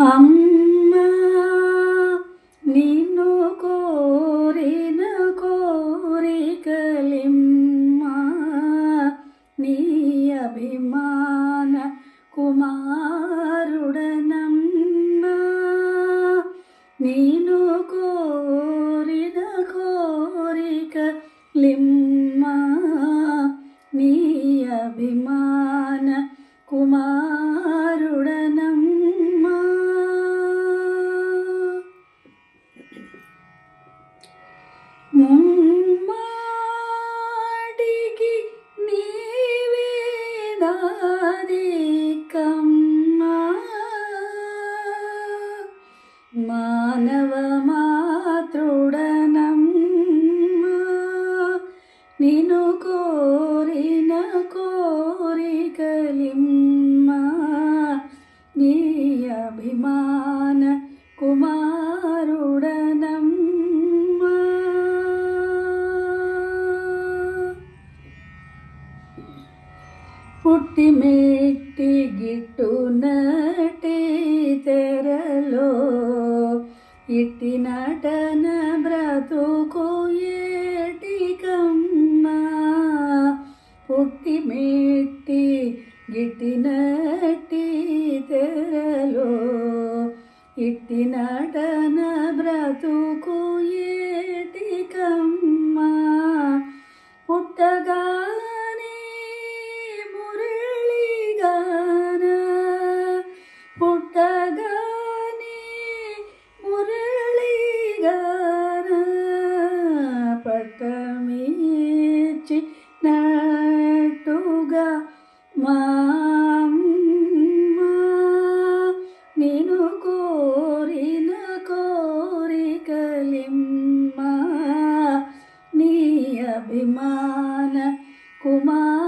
అమ్మా నిన్ను కోరిన కోరికలిమ్మా నీ అభిమాన కుమారుడనమ్మా. నేను కోరిన కోరిక లిమ్మా నీ అభిమాన కుమారుడనమ్మా. మాతృడనమ్మా నిన్ను కోరిన కోరికలిమ్మా నీ అభిమాన కుమారుడనమ్మా పుట్టి మెట్టి గిట్టునటి ఇట్టి నటన బ్రతుకు ఏటికమ్మా పుట్టి మెట్టి గిట్టి నటి తెరలో ఇట్టి నటన బ్రతుకు ನೀನು ಕೋರಿನ ಕೋರಿಕಲಿಮ್ಮ ನೀ ಅಭಿಮಾನ ಕುಮಾರುಡನಮ್ಮ